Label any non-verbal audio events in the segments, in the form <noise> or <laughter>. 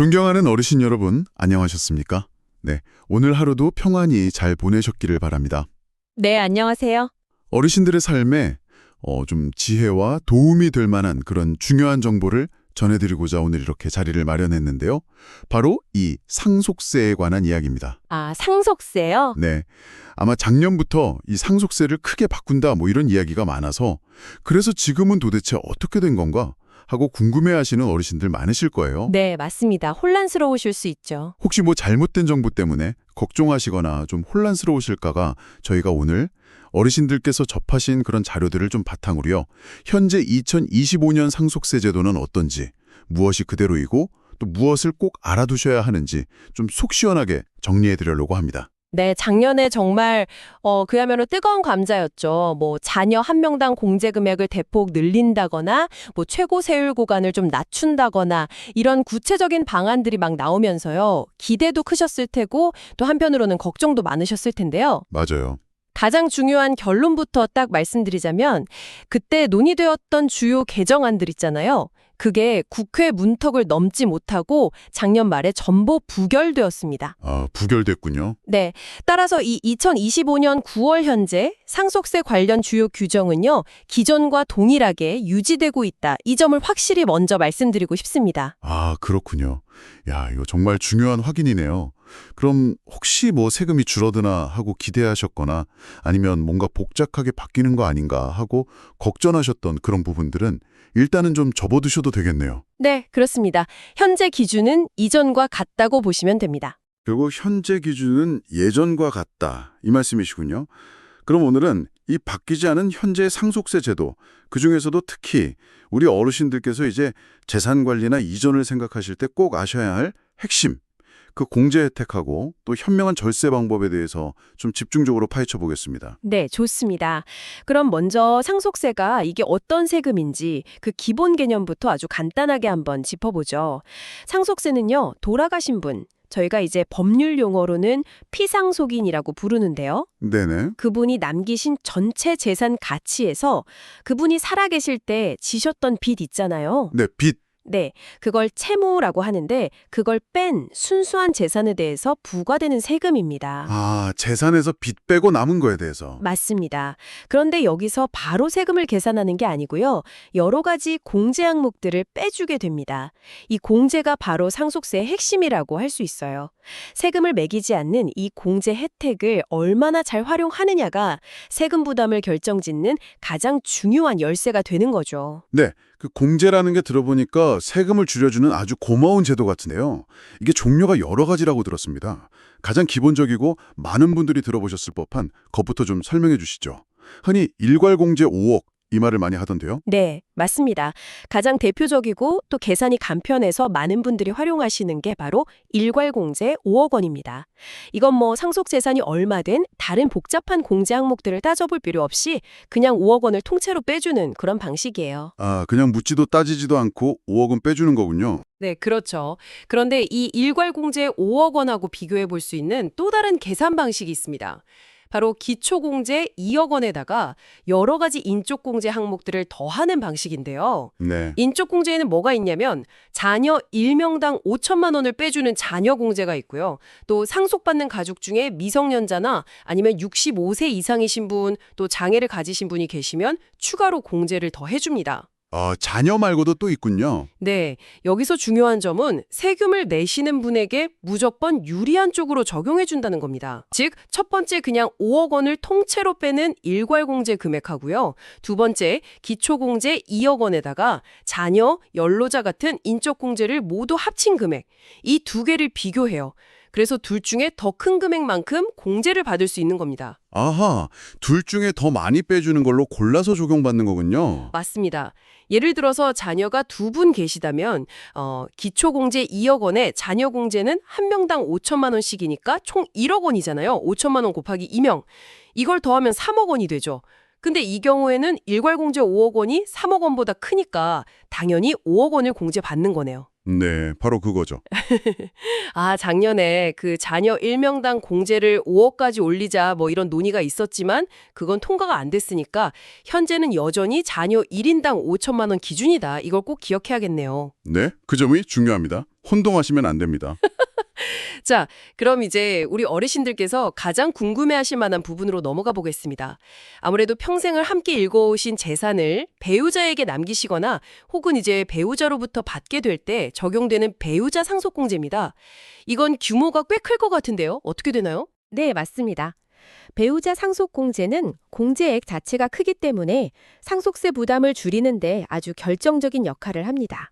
존경하는 어르신 여러분, 안녕하셨습니까? 네, 오늘 하루도 평안히 잘 보내셨기를 바랍니다. 네, 안녕하세요. 어르신들의 삶에 어, 좀 지혜와 도움이 될 만한 그런 중요한 정보를 전해드리고자 오늘 이렇게 자리를 마련했는데요. 바로 이 상속세에 관한 이야기입니다. 아, 상속세요? 네, 아마 작년부터 이 상속세를 크게 바꾼다 뭐 이런 이야기가 많아서 그래서 지금은 도대체 어떻게 된 건가 하고 궁금해하시는 어르신들 많으실 거예요. 네, 맞습니다. 혼란스러우실 수 있죠. 혹시 뭐 잘못된 정보 때문에 걱정하시거나 좀 혼란스러우실까가 저희가 오늘 어르신들께서 접하신 그런 자료들을 좀 바탕으로요. 현재 2025년 상속세 제도는 어떤지, 무엇이 그대로이고 또 무엇을 꼭 알아두셔야 하는지 좀 속 시원하게 정리해 드리려고 합니다. 네, 작년에 정말 어 그야말로 뜨거운 감자였죠. 뭐 자녀 한 명당 공제 금액을 대폭 늘린다거나 뭐 최고 세율 구간을 좀 낮춘다거나 이런 구체적인 방안들이 막 나오면서요. 기대도 크셨을 테고 또 한편으로는 걱정도 많으셨을 텐데요. 맞아요. 가장 중요한 결론부터 딱 말씀드리자면 그때 논의되었던 주요 개정안들 있잖아요. 그게 국회 문턱을 넘지 못하고 작년 말에 전부 부결되었습니다. 아, 부결됐군요. 네. 따라서 이 2025년 9월 현재 상속세 관련 주요 규정은요. 기존과 동일하게 유지되고 있다. 이 점을 확실히 먼저 말씀드리고 싶습니다. 아, 그렇군요. 야, 이거 정말 중요한 확인이네요. 그럼 혹시 뭐 세금이 줄어드나 하고 기대하셨거나 아니면 뭔가 복잡하게 바뀌는 거 아닌가 하고 걱정하셨던 그런 부분들은 일단은 좀 접어두셔도 되겠네요. 네, 그렇습니다. 현재 기준은 이전과 같다고 보시면 됩니다. 결국 현재 기준은 예전과 같다 이 말씀이시군요. 그럼 오늘은 이 바뀌지 않은 현재 상속세 제도 그중에서도 특히 우리 어르신들께서 이제 재산 관리나 이전을 생각하실 때 꼭 아셔야 할 핵심 그 공제 혜택하고 또 현명한 절세 방법에 대해서 좀 집중적으로 파헤쳐 보겠습니다. 네, 좋습니다. 그럼 먼저 상속세가 이게 어떤 세금인지 그 기본 개념부터 아주 간단하게 한번 짚어보죠. 상속세는요, 돌아가신 분, 저희가 이제 법률 용어로는 피상속인이라고 부르는데요. 네네. 그분이 남기신 전체 재산 가치에서 그분이 살아계실 때 지셨던 빚 있잖아요. 네, 빚. 네, 그걸 채무라고 하는데 그걸 뺀 순수한 재산에 대해서 부과되는 세금입니다. 아, 재산에서 빚 빼고 남은 거에 대해서. 맞습니다. 그런데 여기서 바로 세금을 계산하는 게 아니고요. 여러 가지 공제 항목들을 빼주게 됩니다. 이 공제가 바로 상속세의 핵심이라고 할 수 있어요. 세금을 매기지 않는 이 공제 혜택을 얼마나 잘 활용하느냐가 세금 부담을 결정짓는 가장 중요한 열쇠가 되는 거죠. 네, 그 공제라는 게 들어보니까 세금을 줄여주는 아주 고마운 제도 같은데요. 이게 종류가 여러 가지라고 들었습니다. 가장 기본적이고 많은 분들이 들어보셨을 법한 것부터 좀 설명해 주시죠. 흔히 일괄공제 5억 이 말을 많이 하던데요. 네, 맞습니다. 가장 대표적이고 또 계산이 간편해서 많은 분들이 활용하시는 게 바로 일괄공제 5억 원입니다. 이건 뭐 상속 재산이 얼마된 다른 복잡한 공제 항목들을 따져볼 필요 없이 그냥 5억 원을 통째로 빼주는 그런 방식이에요. 아, 그냥 묻지도 따지지도 않고 5억은 빼주는 거군요. 네, 그렇죠. 그런데 이 일괄공제 5억 원하고 비교해 볼 수 있는 또 다른 계산 방식이 있습니다. 바로 기초공제 2억 원에다가 여러 가지 인적공제 항목들을 더하는 방식인데요. 네. 인적공제에는 뭐가 있냐면 자녀 1명당 5천만 원을 빼주는 자녀공제가 있고요. 또 상속받는 가족 중에 미성년자나 아니면 65세 이상이신 분, 또 장애를 가지신 분이 계시면 추가로 공제를 더 해줍니다. 어, 자녀 말고도 또 있군요. 네, 여기서 중요한 점은 세금을 내시는 분에게 무조건 유리한 쪽으로 적용해 준다는 겁니다. 즉, 첫 번째 그냥 5억 원을 통째로 빼는 일괄공제 금액하고요. 두 번째, 기초공제 2억 원에다가 자녀, 연로자 같은 인적공제를 모두 합친 금액. 이 두 개를 비교해요. 그래서 둘 중에 더 큰 금액만큼 공제를 받을 수 있는 겁니다. 아하, 둘 중에 더 많이 빼주는 걸로 골라서 적용받는 거군요. 맞습니다. 예를 들어서 자녀가 두 분 계시다면 어, 기초공제 2억 원에 자녀공제는 한 명당 5천만 원씩이니까 총 1억 원이잖아요. 5천만 원 곱하기 2명. 이걸 더하면 3억 원이 되죠. 근데 이 경우에는 일괄공제 5억 원이 3억 원보다 크니까 당연히 5억 원을 공제받는 거네요. 네, 바로 그거죠. <laughs> 아, 작년에 그 자녀 1명당 공제를 5억까지 올리자 뭐 이런 논의가 있었지만 그건 통과가 안 됐으니까 현재는 여전히 자녀 1인당 5천만 원 기준이다. 이걸 꼭 기억해야겠네요. 네, 그 점이 중요합니다. 혼동하시면 안 됩니다. <laughs> <laughs> 자, 그럼 이제 우리 어르신들께서 가장 궁금해하실 만한 부분으로 넘어가 보겠습니다. 아무래도 평생을 함께 읽어오신 재산을 배우자에게 남기시거나 혹은 이제 배우자로부터 받게 될 때 적용되는 배우자 상속공제입니다. 이건 규모가 꽤 클 것 같은데요. 어떻게 되나요? 네, 맞습니다. 배우자 상속공제는 공제액 자체가 크기 때문에 상속세 부담을 줄이는데 아주 결정적인 역할을 합니다.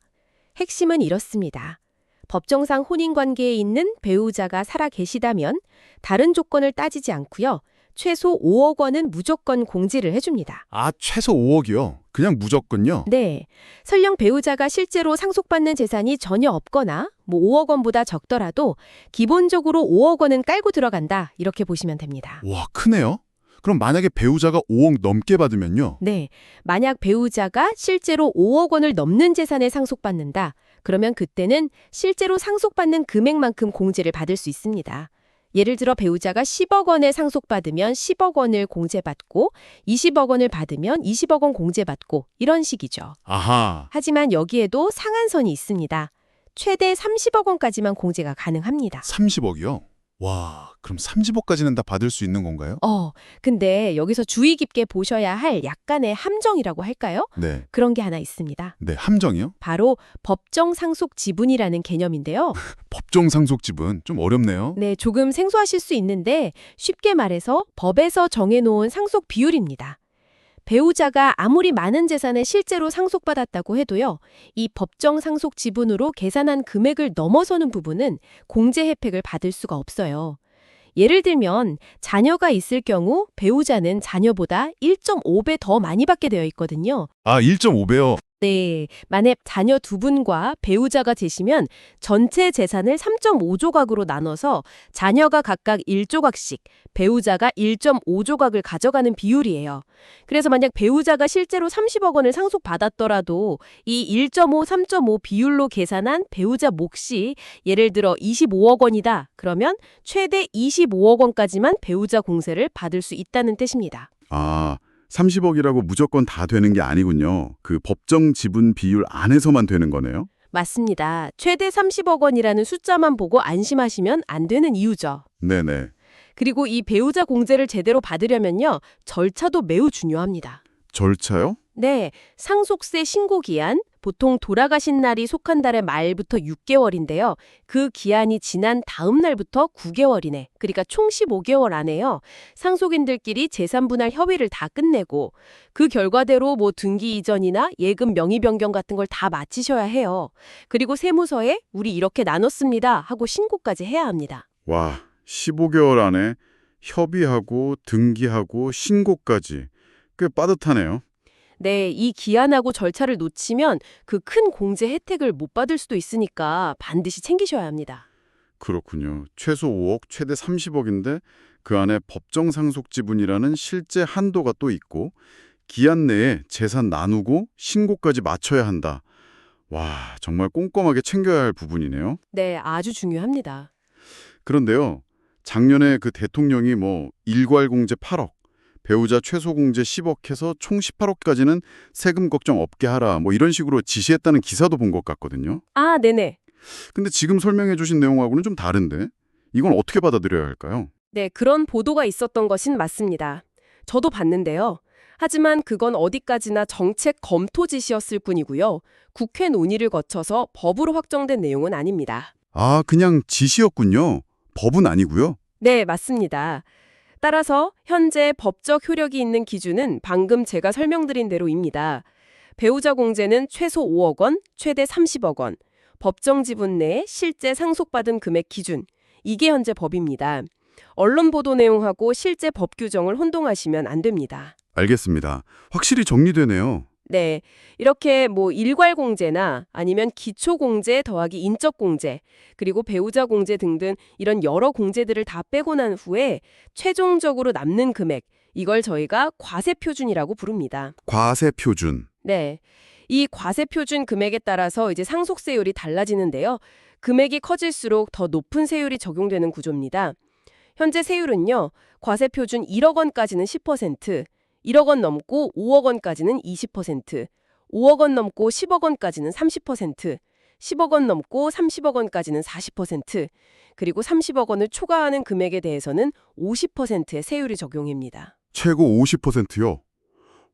핵심은 이렇습니다. 법정상 혼인관계에 있는 배우자가 살아 계시다면 다른 조건을 따지지 않고요. 최소 5억 원은 무조건 공제를 해줍니다. 아, 최소 5억이요? 그냥 무조건요? 네. 설령 배우자가 실제로 상속받는 재산이 전혀 없거나 뭐 5억 원보다 적더라도 기본적으로 5억 원은 깔고 들어간다. 이렇게 보시면 됩니다. 와, 크네요. 그럼 만약에 배우자가 5억 넘게 받으면요? 네. 만약 배우자가 실제로 5억 원을 넘는 재산을 상속받는다. 그러면 그때는 실제로 상속받는 금액만큼 공제를 받을 수 있습니다. 예를 들어 배우자가 10억 원을 상속받으면 10억 원을 공제받고 20억 원을 받으면 20억 원 공제받고 이런 식이죠. 아하. 하지만 여기에도 상한선이 있습니다. 최대 30억 원까지만 공제가 가능합니다. 30억이요? 와, 그럼 30억까지는 다 받을 수 있는 건가요? 어, 근데 여기서 주의 깊게 보셔야 할 약간의 함정이라고 할까요? 네. 그런 게 하나 있습니다. 네, 함정이요? 바로 법정 상속 지분이라는 개념인데요. <laughs> 법정 상속 지분 좀 어렵네요. 네, 조금 생소하실 수 있는데 쉽게 말해서 법에서 정해놓은 상속 비율입니다. 배우자가 아무리 많은 재산을 실제로 상속받았다고 해도요, 이 법정 상속 지분으로 계산한 금액을 넘어서는 부분은 공제 혜택을 받을 수가 없어요. 예를 들면 자녀가 있을 경우 배우자는 자녀보다 1.5배 더 많이 받게 되어 있거든요. 아, 1.5배요. 네, 만약 자녀 두 분과 배우자가 되시면 전체 재산을 3.5조각으로 나눠서 자녀가 각각 1조각씩, 배우자가 1.5조각을 가져가는 비율이에요. 그래서 만약 배우자가 실제로 30억 원을 상속받았더라도 이 1.5, 3.5 비율로 계산한 배우자 몫이 예를 들어 25억 원이다. 그러면 최대 25억 원까지만 배우자 공세를 받을 수 있다는 뜻입니다. 아, 30억이라고 무조건 다 되는 게 아니군요. 그 법정 지분 비율 안에서만 되는 거네요. 맞습니다. 최대 30억 원이라는 숫자만 보고 안심하시면 안 되는 이유죠. 네네. 그리고 이 배우자 공제를 제대로 받으려면요. 절차도 매우 중요합니다. 절차요? 네, 상속세 신고 기한, 보통 돌아가신 날이 속한 달의 말부터 6개월인데요. 그 기한이 지난 다음 날부터 9개월이네. 그러니까 총 15개월 안에요. 상속인들끼리 재산 분할 협의를 다 끝내고 그 결과대로 뭐 등기 이전이나 예금 명의 변경 같은 걸 다 마치셔야 해요. 그리고 세무서에 우리 이렇게 나눴습니다 하고 신고까지 해야 합니다. 와, 15개월 안에 협의하고 등기하고 신고까지 꽤 빠듯하네요. 네, 이 기한하고 절차를 놓치면 그 큰 공제 혜택을 못 받을 수도 있으니까 반드시 챙기셔야 합니다. 그렇군요. 최소 5억, 최대 30억인데 그 안에 법정 상속 지분이라는 실제 한도가 또 있고 기한 내에 재산 나누고 신고까지 맞춰야 한다. 와, 정말 꼼꼼하게 챙겨야 할 부분이네요. 네, 아주 중요합니다. 그런데요. 작년에 그 대통령이 뭐 일괄 공제 8억, 배우자 최소 공제 10억 해서 총 18억까지는 세금 걱정 없게 하라 뭐 이런 식으로 지시했다는 기사도 본 것 같거든요. 아, 네네. 근데 지금 설명해 주신 내용하고는 좀 다른데 이건 어떻게 받아들여야 할까요? 네, 그런 보도가 있었던 것은 맞습니다. 저도 봤는데요. 하지만 그건 어디까지나 정책 검토 지시였을 뿐이고요. 국회 논의를 거쳐서 법으로 확정된 내용은 아닙니다. 아, 그냥 지시였군요. 법은 아니고요. 네, 맞습니다. 따라서 현재 법적 효력이 있는 기준은 방금 제가 설명드린 대로입니다. 배우자 공제는 최소 5억 원, 최대 30억 원, 법정 지분 내에 실제 상속받은 금액 기준, 이게 현재 법입니다. 언론 보도 내용하고 실제 법 규정을 혼동하시면 안 됩니다. 알겠습니다. 확실히 정리되네요. 네. 이렇게 뭐 일괄 공제나 아니면 기초 공제 더하기 인적 공제, 그리고 배우자 공제 등등 이런 여러 공제들을 다 빼고 난 후에 최종적으로 남는 금액, 이걸 저희가 과세 표준이라고 부릅니다. 과세 표준. 네. 이 과세 표준 금액에 따라서 이제 상속세율이 달라지는데요. 금액이 커질수록 더 높은 세율이 적용되는 구조입니다. 현재 세율은요. 과세 표준 1억 원까지는 10%, 1억 원 넘고 5억 원까지는 20%, 5억 원 넘고 10억 원까지는 30%, 10억 원 넘고 30억 원까지는 40%, 그리고 30억 원을 초과하는 금액에 대해서는 50%의 세율이 적용입니다. 최고 50%요?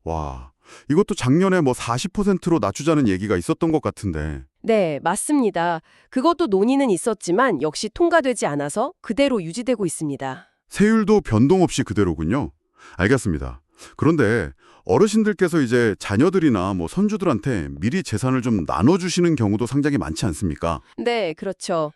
와, 이것도 작년에 뭐 40%로 낮추자는 얘기가 있었던 것 같은데. 네, 맞습니다. 그것도 논의는 있었지만 역시 통과되지 않아서 그대로 유지되고 있습니다. 세율도 변동 없이 그대로군요. 알겠습니다. 그런데 어르신들께서 이제 자녀들이나 뭐 선주들한테 미리 재산을 좀 나눠주시는 경우도 상당히 많지 않습니까? 네, 그렇죠.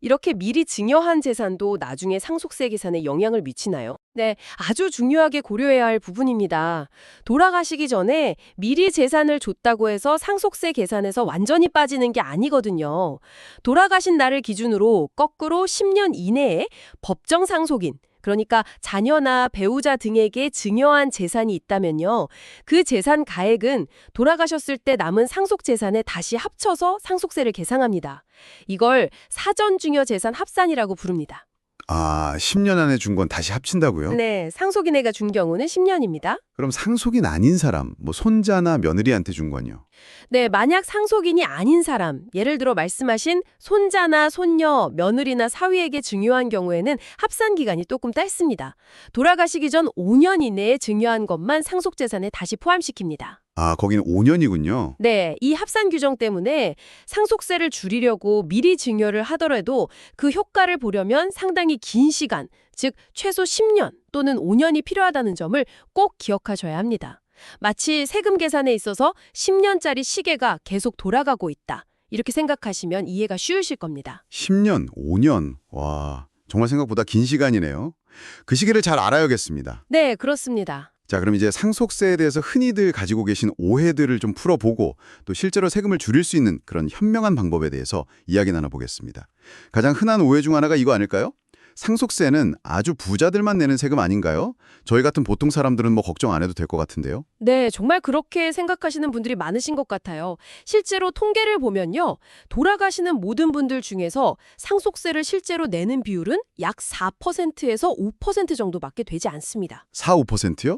이렇게 미리 증여한 재산도 나중에 상속세 계산에 영향을 미치나요? 네, 아주 중요하게 고려해야 할 부분입니다. 돌아가시기 전에 미리 재산을 줬다고 해서 상속세 계산에서 완전히 빠지는 게 아니거든요. 돌아가신 날을 기준으로 거꾸로 10년 이내에 법정 상속인, 그러니까 자녀나 배우자 등에게 증여한 재산이 있다면요. 그 재산 가액은 돌아가셨을 때 남은 상속 재산에 다시 합쳐서 상속세를 계상합니다. 이걸 사전 증여 재산 합산이라고 부릅니다. 아, 10년 안에 준 건 다시 합친다고요? 네, 상속인에가 준 경우는 10년입니다. 그럼 상속인 아닌 사람, 뭐 손자나 며느리한테 준 건요? 네, 만약 상속인이 아닌 사람, 예를 들어 말씀하신 손자나 손녀, 며느리나 사위에게 증여한 경우에는 합산 기간이 조금 짧습니다. 돌아가시기 전 5년 이내에 증여한 것만 상속 재산에 다시 포함시킵니다. 아, 거기는 5년이군요. 네, 이 합산 규정 때문에 상속세를 줄이려고 미리 증여를 하더라도 그 효과를 보려면 상당히 긴 시간, 즉 최소 10년 또는 5년이 필요하다는 점을 꼭 기억하셔야 합니다. 마치 세금 계산에 있어서 10년짜리 시계가 계속 돌아가고 있다. 이렇게 생각하시면 이해가 쉬우실 겁니다. 10년, 5년. 와, 정말 생각보다 긴 시간이네요. 그 시기를 잘 알아야겠습니다. 네, 그렇습니다. 자, 그럼 이제 상속세에 대해서 흔히들 가지고 계신 오해들을 좀 풀어보고 또 실제로 세금을 줄일 수 있는 그런 현명한 방법에 대해서 이야기 나눠보겠습니다. 가장 흔한 오해 중 하나가 이거 아닐까요? 상속세는 아주 부자들만 내는 세금 아닌가요? 저희 같은 보통 사람들은 뭐 걱정 안 해도 될 것 같은데요. 네, 정말 그렇게 생각하시는 분들이 많으신 것 같아요. 실제로 통계를 보면요. 돌아가시는 모든 분들 중에서 상속세를 실제로 내는 비율은 약 4%에서 5% 정도밖에 되지 않습니다. 4, 5%요?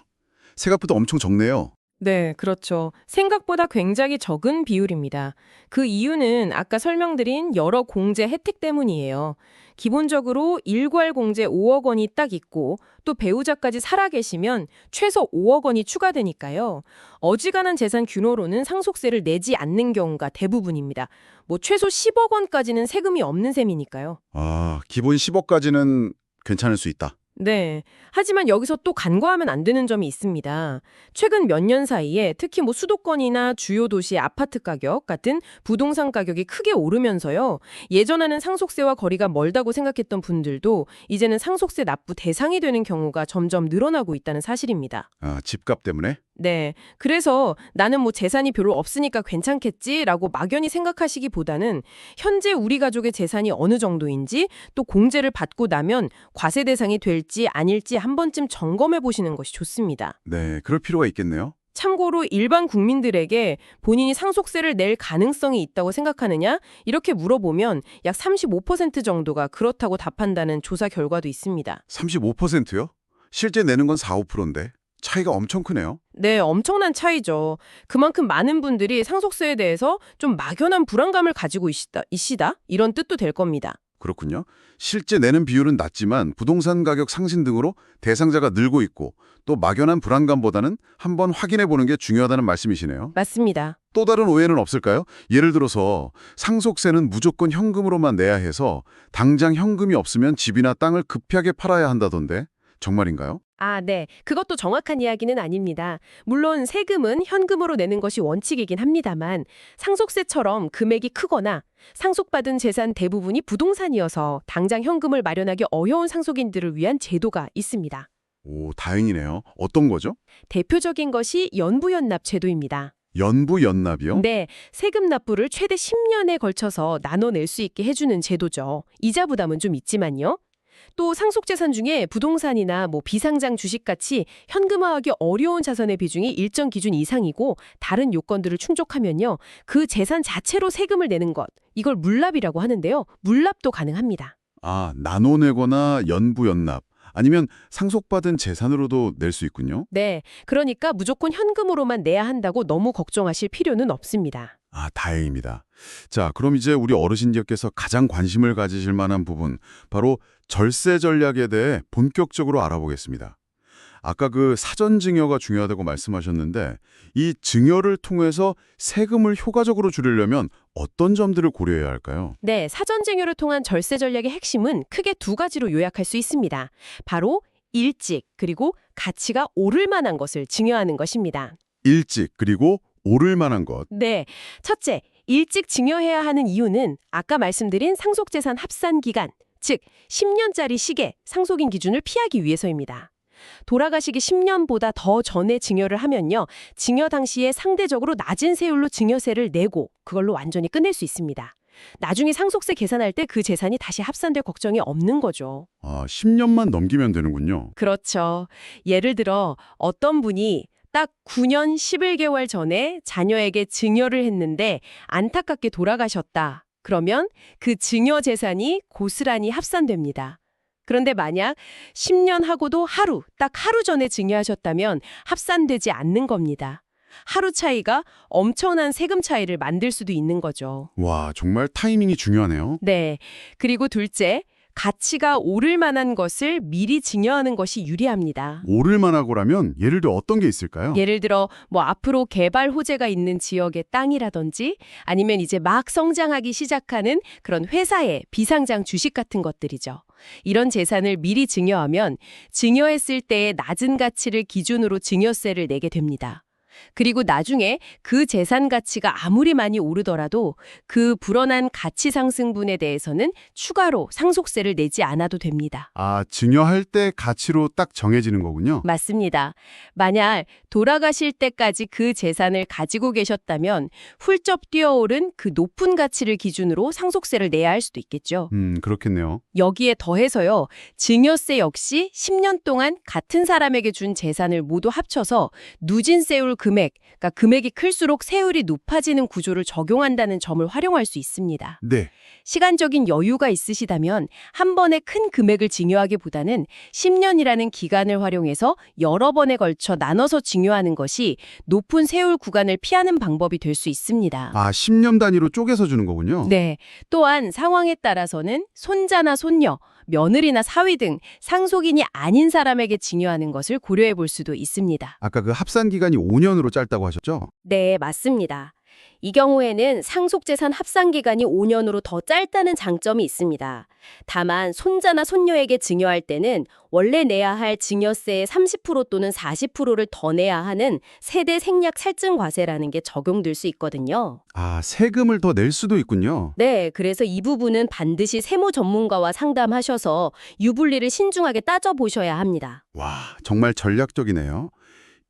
생각보다 엄청 적네요. 네, 그렇죠. 생각보다 굉장히 적은 비율입니다. 그 이유는 아까 설명드린 여러 공제 혜택 때문이에요. 기본적으로 일괄 공제 5억 원이 딱 있고 또 배우자까지 살아계시면 최소 5억 원이 추가되니까요. 어지간한 재산 규모로는 상속세를 내지 않는 경우가 대부분입니다. 뭐 최소 10억 원까지는 세금이 없는 셈이니까요. 아, 기본 10억까지는 괜찮을 수 있다. 네. 하지만 여기서 또 간과하면 안 되는 점이 있습니다. 최근 몇 년 사이에 특히 뭐 수도권이나 주요 도시 아파트 가격 같은 부동산 가격이 크게 오르면서요. 예전에는 상속세와 거리가 멀다고 생각했던 분들도 이제는 상속세 납부 대상이 되는 경우가 점점 늘어나고 있다는 사실입니다. 아, 집값 때문에? 네. 그래서 나는 뭐 재산이 별로 없으니까 괜찮겠지라고 막연히 생각하시기보다는 현재 우리 가족의 재산이 어느 정도인지 또 공제를 받고 나면 과세 대상이 될지 아닐지 한 번쯤 점검해 보시는 것이 좋습니다. 네, 그럴 필요가 있겠네요. 참고로 일반 국민들에게 본인이 상속세를 낼 가능성이 있다고 생각하느냐? 이렇게 물어보면 약 35% 정도가 그렇다고 답한다는 조사 결과도 있습니다. 35%요? 실제 내는 건 4, 5%인데 차이가 엄청 크네요. 네, 엄청난 차이죠. 그만큼 많은 분들이 상속세에 대해서 좀 막연한 불안감을 가지고 있시다, 있시다? 이런 뜻도 될 겁니다. 그렇군요. 실제 내는 비율은 낮지만 부동산 가격 상신 등으로 대상자가 늘고 있고 또 막연한 불안감보다는 한번 확인해 보는 게 중요하다는 말씀이시네요. 맞습니다. 또 다른 오해는 없을까요? 예를 들어서 상속세는 무조건 현금으로만 내야 해서 당장 현금이 없으면 집이나 땅을 급하게 팔아야 한다던데 정말인가요? 아, 네. 그것도 정확한 이야기는 아닙니다. 물론 세금은 현금으로 내는 것이 원칙이긴 합니다만 상속세처럼 금액이 크거나 상속받은 재산 대부분이 부동산이어서 당장 현금을 마련하기 어려운 상속인들을 위한 제도가 있습니다. 오, 다행이네요. 어떤 거죠? 대표적인 것이 연부연납 제도입니다. 연부 연납이요? 네, 세금 납부를 최대 10년에 걸쳐서 나눠낼 수 있게 해주는 제도죠. 이자 부담은 좀 있지만요. 또 상속재산 중에 부동산이나 뭐 비상장 주식같이 현금화하기 어려운 자산의 비중이 일정 기준 이상이고 다른 요건들을 충족하면요. 그 재산 자체로 세금을 내는 것, 이걸 물납이라고 하는데요. 물납도 가능합니다. 아, 나눠내거나 연부연납 아니면 상속받은 재산으로도 낼 수 있군요. 네, 그러니까 무조건 현금으로만 내야 한다고 너무 걱정하실 필요는 없습니다. 아, 다행입니다. 자, 그럼 이제 우리 어르신들께서 가장 관심을 가지실 만한 부분, 바로 절세 전략에 대해 본격적으로 알아보겠습니다. 아까 그 사전 증여가 중요하다고 말씀하셨는데, 이 증여를 통해서 세금을 효과적으로 줄이려면 어떤 점들을 고려해야 할까요? 네, 사전 증여를 통한 절세 전략의 핵심은 크게 두 가지로 요약할 수 있습니다. 바로 일찍 그리고 가치가 오를 만한 것을 증여하는 것입니다. 일찍, 그리고 오를 만한 것. 네, 첫째, 일찍 증여해야 하는 이유는 아까 말씀드린 상속재산 합산 기간, 즉 10년짜리 시계 상속인 기준을 피하기 위해서입니다. 돌아가시기 10년보다 더 전에 증여를 하면요. 증여 당시에 상대적으로 낮은 세율로 증여세를 내고 그걸로 완전히 끝낼 수 있습니다. 나중에 상속세 계산할 때 그 재산이 다시 합산될 걱정이 없는 거죠. 아, 10년만 넘기면 되는군요. 그렇죠. 예를 들어 어떤 분이 딱 9년 11개월 전에 자녀에게 증여를 했는데 안타깝게 돌아가셨다. 그러면 그 증여 재산이 고스란히 합산됩니다. 그런데 만약 10년 하고도 하루, 딱 하루 전에 증여하셨다면 합산되지 않는 겁니다. 하루 차이가 엄청난 세금 차이를 만들 수도 있는 거죠. 와, 정말 타이밍이 중요하네요. 네. 그리고 둘째, 가치가 오를 만한 것을 미리 증여하는 것이 유리합니다. 오를 만하고라면 예를 들어 어떤 게 있을까요? 예를 들어 뭐 앞으로 개발 호재가 있는 지역의 땅이라든지 아니면 이제 막 성장하기 시작하는 그런 회사의 비상장 주식 같은 것들이죠. 이런 재산을 미리 증여하면 증여했을 때의 낮은 가치를 기준으로 증여세를 내게 됩니다. 그리고 나중에 그 재산 가치가 아무리 많이 오르더라도 그 불어난 가치 상승분에 대해서는 추가로 상속세를 내지 않아도 됩니다. 아, 증여할 때 가치로 딱 정해지는 거군요. 맞습니다. 만약 돌아가실 때까지 그 재산을 가지고 계셨다면 훌쩍 뛰어오른 그 높은 가치를 기준으로 상속세를 내야 할 수도 있겠죠. 음, 그렇겠네요. 여기에 더해서요. 증여세 역시 10년 동안 같은 사람에게 준 재산을 모두 합쳐서 누진세율 금액, 그러니까 금액이 클수록 세율이 높아지는 구조를 적용한다는 점을 활용할 수 있습니다. 네. 시간적인 여유가 있으시다면 한 번에 큰 금액을 증여하기보다는 10년이라는 기간을 활용해서 여러 번에 걸쳐 나눠서 증여하는 것이 높은 세율 구간을 피하는 방법이 될 수 있습니다. 아, 10년 단위로 쪼개서 주는 거군요. 네. 또한 상황에 따라서는 손자나 손녀, 며느리나 사위 등 상속인이 아닌 사람에게 증여하는 것을 고려해 볼 수도 있습니다. 아까 그 합산 기간이 5년으로 짧다고 하셨죠? 네, 맞습니다. 이 경우에는 상속재산 합산 기간이 5년으로 더 짧다는 장점이 있습니다. 다만 손자나 손녀에게 증여할 때는 원래 내야 할 증여세의 30% 또는 40%를 더 내야 하는 세대 생략 살증 과세라는 게 적용될 수 있거든요. 아, 세금을 더 낼 수도 있군요. 네, 그래서 이 부분은 반드시 세무 전문가와 상담하셔서 유불리를 신중하게 따져보셔야 합니다. 와, 정말 전략적이네요.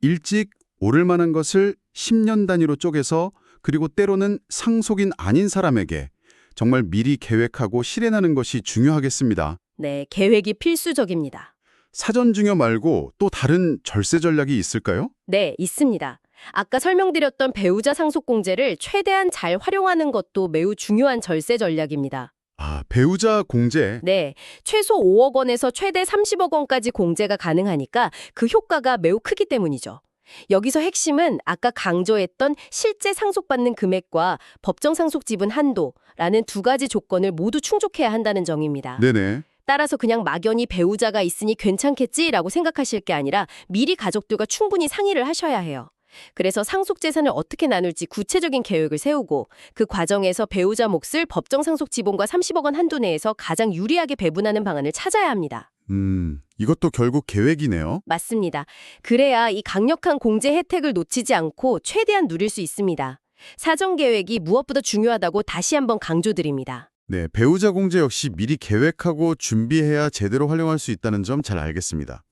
일찍 오를 만한 것을 10년 단위로 쪼개서 그리고 때로는 상속인 아닌 사람에게 정말 미리 계획하고 실행하는 것이 중요하겠습니다. 네, 계획이 필수적입니다. 사전 증여 말고 또 다른 절세 전략이 있을까요? 네, 있습니다. 아까 설명드렸던 배우자 상속공제를 최대한 잘 활용하는 것도 매우 중요한 절세 전략입니다. 아, 배우자 공제. 네, 최소 5억 원에서 최대 30억 원까지 공제가 가능하니까 그 효과가 매우 크기 때문이죠. 여기서 핵심은 아까 강조했던 실제 상속받는 금액과 법정 상속 지분 한도라는 두 가지 조건을 모두 충족해야 한다는 점입니다. 네네. 따라서 그냥 막연히 배우자가 있으니 괜찮겠지라고 생각하실 게 아니라 미리 가족들과 충분히 상의를 하셔야 해요. 그래서 상속 재산을 어떻게 나눌지 구체적인 계획을 세우고 그 과정에서 배우자 몫을 법정 상속 지분과 30억 원 한도 내에서 가장 유리하게 배분하는 방안을 찾아야 합니다. 음, 이것도 결국 계획이네요. 맞습니다. 그래야 이 강력한 공제 혜택을 놓치지 않고 최대한 누릴 수 있습니다. 사전 계획이 무엇보다 중요하다고 다시 한번 강조드립니다. 네, 배우자 공제 역시 미리 계획하고 준비해야 제대로 활용할 수 있다는 점 잘 알겠습니다.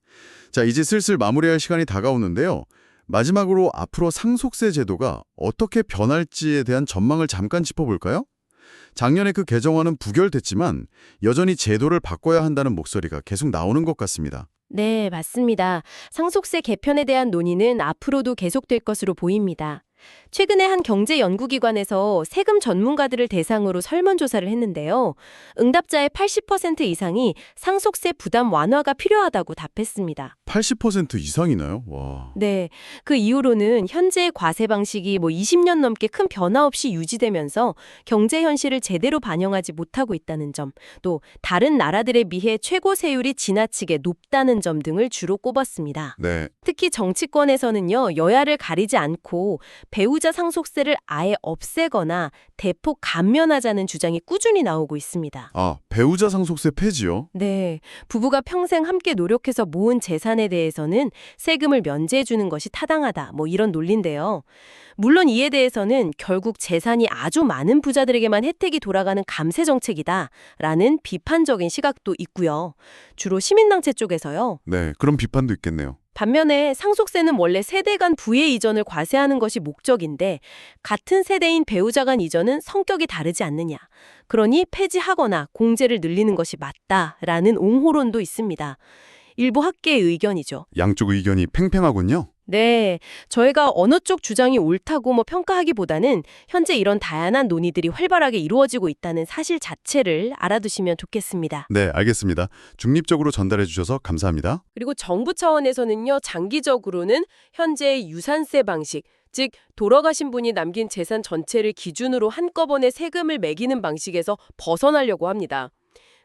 자, 이제 슬슬 마무리할 시간이 다가오는데요. 마지막으로 앞으로 상속세 제도가 어떻게 변할지에 대한 전망을 잠깐 짚어볼까요? 작년에 그 개정안은 부결됐지만 여전히 제도를 바꿔야 한다는 목소리가 계속 나오는 것 같습니다. 네, 맞습니다. 상속세 개편에 대한 논의는 앞으로도 계속될 것으로 보입니다. 최근에 한 경제 연구기관에서 세금 전문가들을 대상으로 설문조사를 했는데요. 응답자의 80% 이상이 상속세 부담 완화가 필요하다고 답했습니다. 80% 이상이나요? 와. 네, 그 이후로는 현재의 과세 방식이 뭐 20년 넘게 큰 변화 없이 유지되면서 경제 현실을 제대로 반영하지 못하고 있다는 점, 또 다른 나라들에 비해 최고 세율이 지나치게 높다는 점 등을 주로 꼽았습니다. 네. 특히 정치권에서는요, 여야를 가리지 않고 배우자 상속세를 아예 없애거나 대폭 감면하자는 주장이 꾸준히 나오고 있습니다. 아, 배우자 상속세 폐지요? 네, 부부가 평생 함께 노력해서 모은 재산에 대해서는 세금을 면제해 주는 것이 타당하다. 뭐 이런 논리인데요. 물론 이에 대해서는 결국 재산이 아주 많은 부자들에게만 혜택이 돌아가는 감세 정책이다 라는 비판적인 시각도 있고요. 주로 시민단체 쪽에서요. 네, 그런 비판도 있겠네요. 반면에 상속세는 원래 세대 간 부의 이전을 과세하는 것이 목적인데 같은 세대인 배우자 간 이전은 성격이 다르지 않느냐. 그러니 폐지하거나 공제를 늘리는 것이 맞다라는 옹호론도 있습니다. 일부 학계의 의견이죠. 양쪽 의견이 팽팽하군요. 네, 저희가 어느 쪽 주장이 옳다고 뭐 평가하기보다는 현재 이런 다양한 논의들이 활발하게 이루어지고 있다는 사실 자체를 알아두시면 좋겠습니다. 네, 알겠습니다. 중립적으로 전달해 주셔서 감사합니다. 그리고 정부 차원에서는요, 장기적으로는 현재의 유산세 방식, 즉 돌아가신 분이 남긴 재산 전체를 기준으로 한꺼번에 세금을 매기는 방식에서 벗어나려고 합니다.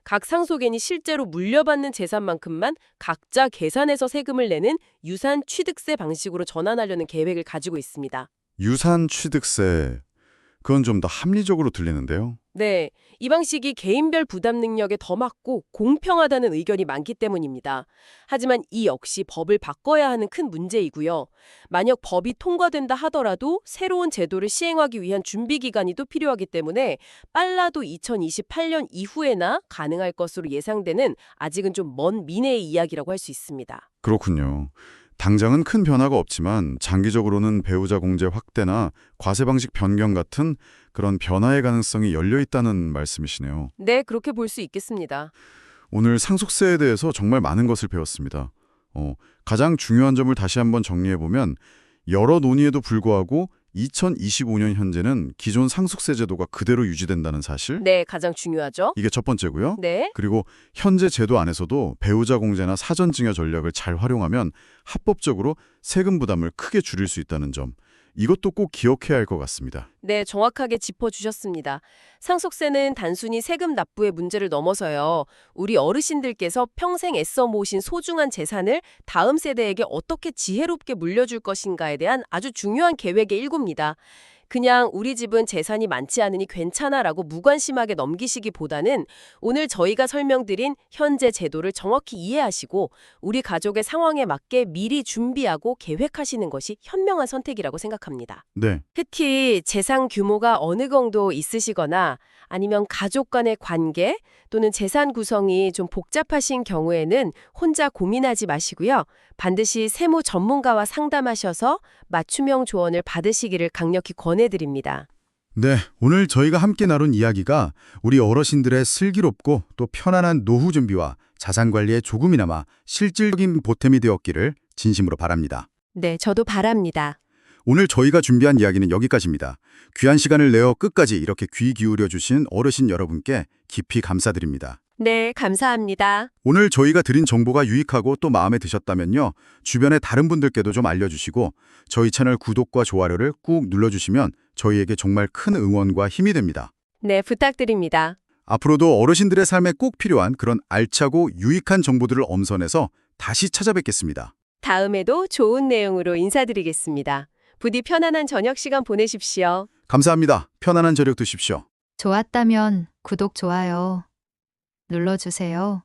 각 상속인이 실제로 물려받는 재산만큼만 각자 계산해서 세금을 내는 유산 취득세 방식으로 전환하려는 계획을 가지고 있습니다. 유산 취득세. 그건 좀 더 합리적으로 들리는데요. 네, 이 방식이 개인별 부담 능력에 더 맞고 공평하다는 의견이 많기 때문입니다. 하지만 이 역시 법을 바꿔야 하는 큰 문제이고요. 만약 법이 통과된다 하더라도 새로운 제도를 시행하기 위한 준비 기간이 또 필요하기 때문에 빨라도 2028년 이후에나 가능할 것으로 예상되는 아직은 좀 먼 미래의 이야기라고 할 수 있습니다. 그렇군요. 당장은 큰 변화가 없지만 장기적으로는 배우자 공제 확대나 과세 방식 변경 같은 그런 변화의 가능성이 열려 있다는 말씀이시네요. 네, 그렇게 볼 수 있겠습니다. 오늘 상속세에 대해서 정말 많은 것을 배웠습니다. 어, 가장 중요한 점을 다시 한번 정리해 보면 여러 논의에도 불구하고 2025년 현재는 기존 상속세 제도가 그대로 유지된다는 사실. 네, 가장 중요하죠. 이게 첫 번째고요. 네. 그리고 현재 제도 안에서도 배우자 공제나 사전 증여 전략을 잘 활용하면 합법적으로 세금 부담을 크게 줄일 수 있다는 점. 이것도 꼭 기억해야 할 것 같습니다. 네, 정확하게 짚어주셨습니다. 상속세는 단순히 세금 납부의 문제를 넘어서요. 우리 어르신들께서 평생 애써 모으신 소중한 재산을 다음 세대에게 어떻게 지혜롭게 물려줄 것인가에 대한 아주 중요한 계획의 일부입니다. 그냥 우리 집은 재산이 많지 않으니 괜찮아라고 무관심하게 넘기시기보다는 오늘 저희가 설명드린 현재 제도를 정확히 이해하시고 우리 가족의 상황에 맞게 미리 준비하고 계획하시는 것이 현명한 선택이라고 생각합니다. 네, 특히 재산 규모가 어느 정도 있으시거나 아니면 가족 간의 관계 또는 재산 구성이 좀 복잡하신 경우에는 혼자 고민하지 마시고요. 반드시 세무 전문가와 상담하셔서 맞춤형 조언을 받으시기를 강력히 권해드립니다. 네, 오늘 저희가 함께 나눈 이야기가 우리 어르신들의 슬기롭고 또 편안한 노후 준비와 자산 관리에 조금이나마 실질적인 보탬이 되었기를 진심으로 바랍니다. 네, 저도 바랍니다. 오늘 저희가 준비한 이야기는 여기까지입니다. 귀한 시간을 내어 끝까지 이렇게 귀 기울여 주신 어르신 여러분께 깊이 감사드립니다. 네, 감사합니다. 오늘 저희가 드린 정보가 유익하고 또 마음에 드셨다면요. 주변에 다른 분들께도 좀 알려주시고 저희 채널 구독과 좋아요를 꾹 눌러주시면 저희에게 정말 큰 응원과 힘이 됩니다. 네, 부탁드립니다. 앞으로도 어르신들의 삶에 꼭 필요한 그런 알차고 유익한 정보들을 엄선해서 다시 찾아뵙겠습니다. 다음에도 좋은 내용으로 인사드리겠습니다. 부디 편안한 저녁 시간 보내십시오. 감사합니다. 편안한 저녁 되십시오. 좋았다면 구독, 좋아요 눌러주세요.